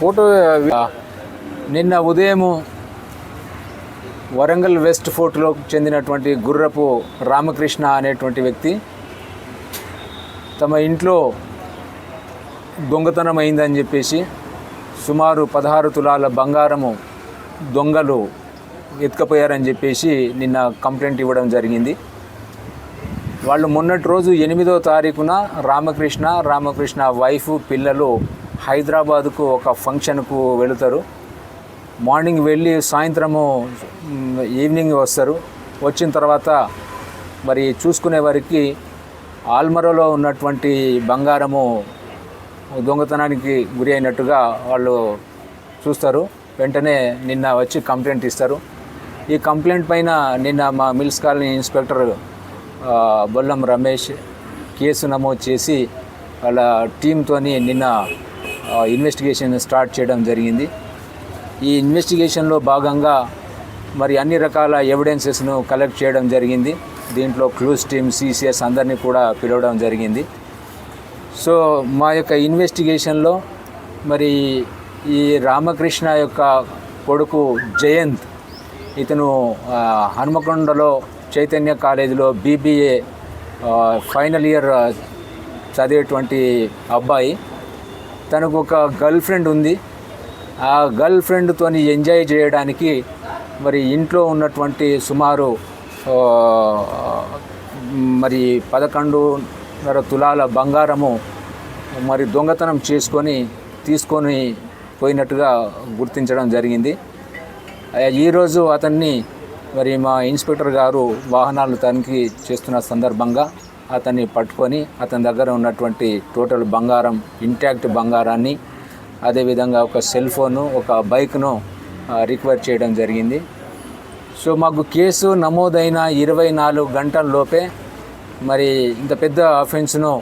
Photo నిన్న ఉదయము Warangal west ఫోర్ట్లో చెందినటువంటి గుర్రపు రామకృష్ణ అనేటువంటి వ్యక్తి తమ ఇంట్లో దొంగతనం అయిందని చెప్పేసి సుమారు పదహారు తులాల బంగారము దొంగలు ఎత్తుకపోయారని చెప్పేసి నిన్న కంప్లైంట్ ఇవ్వడం జరిగింది. వాళ్ళు మొన్నటి రోజు ఎనిమిదో తారీఖున రామకృష్ణ రామకృష్ణ వైఫ్ పిల్లలు హైదరాబాదుకు ఒక ఫంక్షన్కు వెళుతారు. మార్నింగ్ వెళ్ళి సాయంత్రము ఈవినింగ్ వస్తారు. వచ్చిన తర్వాత మరి చూసుకునే వారికి ఆల్మరోలో ఉన్నటువంటి బంగారము దొంగతనానికి గురి అయినట్టుగా వాళ్ళు చూస్తారు. వెంటనే నిన్న వచ్చి కంప్లైంట్ ఇస్తారు. ఈ కంప్లైంట్ పైన నిన్న మా mills colony inspector Bollam Ramesh case నమోదు చేసి వాళ్ళ టీంతోని నిన్న ఇన్వెస్టిగేషన్ స్టార్ట్ చేయడం జరిగింది. ఈ ఇన్వెస్టిగేషన్లో భాగంగా మరి అన్ని రకాల ఎవిడెన్సెస్ను కలెక్ట్ చేయడం జరిగింది. దీంట్లో క్లూస్ టీమ్ సిసిఎస్ అందరినీ కూడా పిలవడం జరిగింది. సో మా యొక్క ఇన్వెస్టిగేషన్లో మరి ఈ రామకృష్ణ యొక్క కొడుకు జయంత్ ఇతను హనుమకొండలో చైతన్య కాలేజీలో బీబీఏ ఫైనల్ ఇయర్ చదివేటువంటి అబ్బాయి. తనకు ఒక గర్ల్ ఫ్రెండ్ ఉంది. ఆ గర్ల్ ఫ్రెండ్తో ఎంజాయ్ చేయడానికి మరి ఇంట్లో ఉన్నటువంటి సుమారు మరి పదకొండున్నర తులాల బంగారము మరి దొంగతనం చేసుకొని తీసుకొని పోయినట్టుగా గుర్తించడం జరిగింది. ఈరోజు అతన్ని మరి మా ఇన్స్పెక్టర్ గారు వాహనాలు తనిఖీ చేస్తున్న సందర్భంగా అతన్ని పట్టుకొని అతని దగ్గర ఉన్నటువంటి టోటల్ బంగారం ఇంటాక్ట్ బంగారాన్ని అదేవిధంగా ఒక సెల్ ఫోను ఒక బైక్ను రికవర్ చేయడం జరిగింది. సో మాకు కేసు నమోదైన ఇరవై నాలుగు గంటల లోపే మరి ఇంత పెద్ద అఫెన్స్ను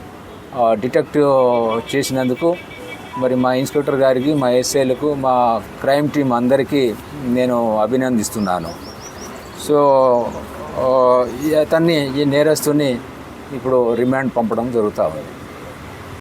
డిటెక్ట్ చేసినందుకు మరి మా ఇన్స్పెక్టర్ గారికి మా ఎస్ఐలకు మా క్రైమ్ టీం అందరికీ నేను అభినందిస్తున్నాను. సో అతన్ని ఈ నేరస్తుని ఇప్పుడు రిమాండ్ పంపడం జరుగుతూ ఉంది.